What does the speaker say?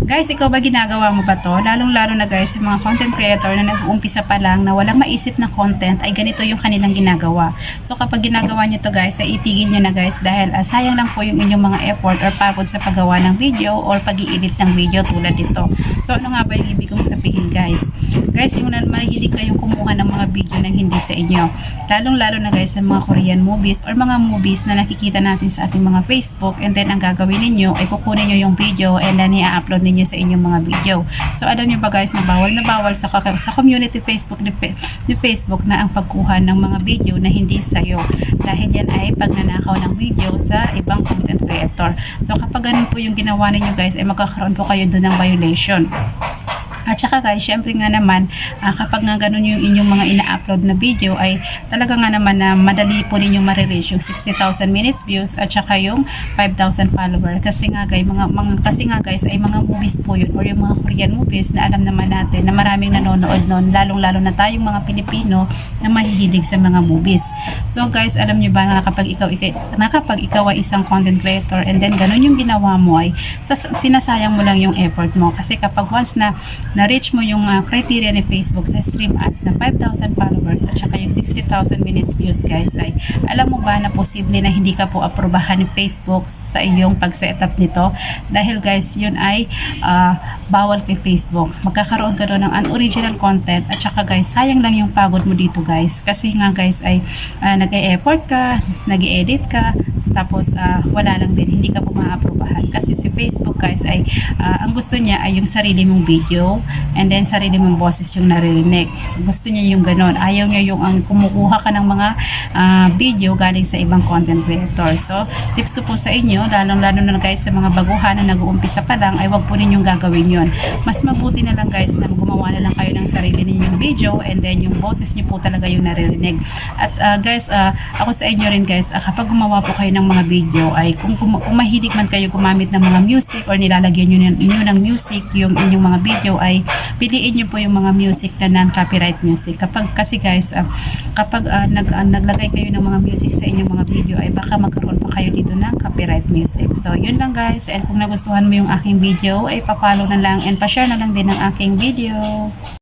Guys, ikaw ba ginagawa mo ba to? Lalong-lalo na guys, yung mga content creator na nag-uumpisa pa lang na walang maisip na content ay ganito yung kanilang ginagawa. So kapag ginagawa nyo to guys, ay itigil nyo na guys dahil ah, sayang lang po yung inyong mga effort or pagod sa paggawa ng video or pag edit ng video tulad dito. So ano nga ba yung ibig kong sabihin guys? Guys, yung mahilig kayong kumuha ng mga video na hindi sa inyo. Lalong-lalo na guys sa mga Korean movies or mga movies na nakikita natin sa ating mga Facebook and then ang gagawin ninyo ay kukunin nyo yung video and then i-upload ninyo sa inyong mga video. So alam nyo ba guys na bawal na bawal sa, sa community Facebook ni, ni Facebook na ang pagkuha ng mga video na hindi sa'yo. Dahil yan ay pagnanakaw ng video sa ibang content creator. So kapag ganun po yung ginawa ninyo guys ay magkakaroon po kayo doon ng violation. At saka guys, syempre nga naman, ah, kapag nga ganun yung inyong mga ina-upload na video ay talaga nga naman na madali po ninyong marireach yung 60,000 minutes views at saka yung 5,000 follower. Kasi nga guys, mga, mga, kasi nga guys ay mga movies po yun or yung mga Korean movies na alam naman natin na maraming nanonood nun, lalong-lalo na tayong mga Pilipino na mahihilig sa mga movies. So guys, alam niyo ba na kapag ikaw, ikaw, na kapag ikaw ay isang content creator and then ganun yung ginawa mo ay sinasayang mo lang yung effort mo. Kasi kapag once na na-reach mo yung ah, criteria ni Facebook sa stream ads na 5,000 followers at saka yung 60,000 minutes views guys. Ay alam mo ba na posible na hindi ka po aprobahan ni Facebook sa iyong pag-setup nito? Dahil guys yun ay ah, bawal kay Facebook. Magkakaroon ka doon ng unoriginal content at saka guys sayang lang yung pagod mo dito guys. Kasi nga guys ay ah, nag-e-effort ka nag-e-edit ka tapos ah, wala lang din. Hindi ka po maaprobahan kasi si Facebook guys ay ah, ang gusto niya ay yung sarili mong video and then sarili mong boses yung naririnig. Gusto niya yung ganon ayaw niya yung ang kumukuha ka ng mga ah, video galing sa ibang content creator. So tips ko po sa inyo lalong lalo na guys sa mga baguhan na nag-uumpisa pa lang ay wag po ninyong gagawin yon mas mabuti na lang guys na gumawa na lang kayo ng sarili ninyong video and then yung boses niyo po talaga yung naririnig. At ah, guys ah, ako sa inyo rin guys ah, kapag gumawa po kayo ng mga video ay kung, kung, kung mahilig man kayo gumamit ng mga music or nilalagyan nyo, ng- nyo ng music yung inyong mga video ay piliin nyo po yung mga music na non-copyright music. Kapag kasi guys ah, kapag ah, nag, ah, naglagay kayo ng mga music sa inyong mga video ay baka magkaroon pa kayo dito ng copyright music. So yun lang guys. And kung nagustuhan mo yung aking video ay papalo na lang and pa-share na lang din ang aking video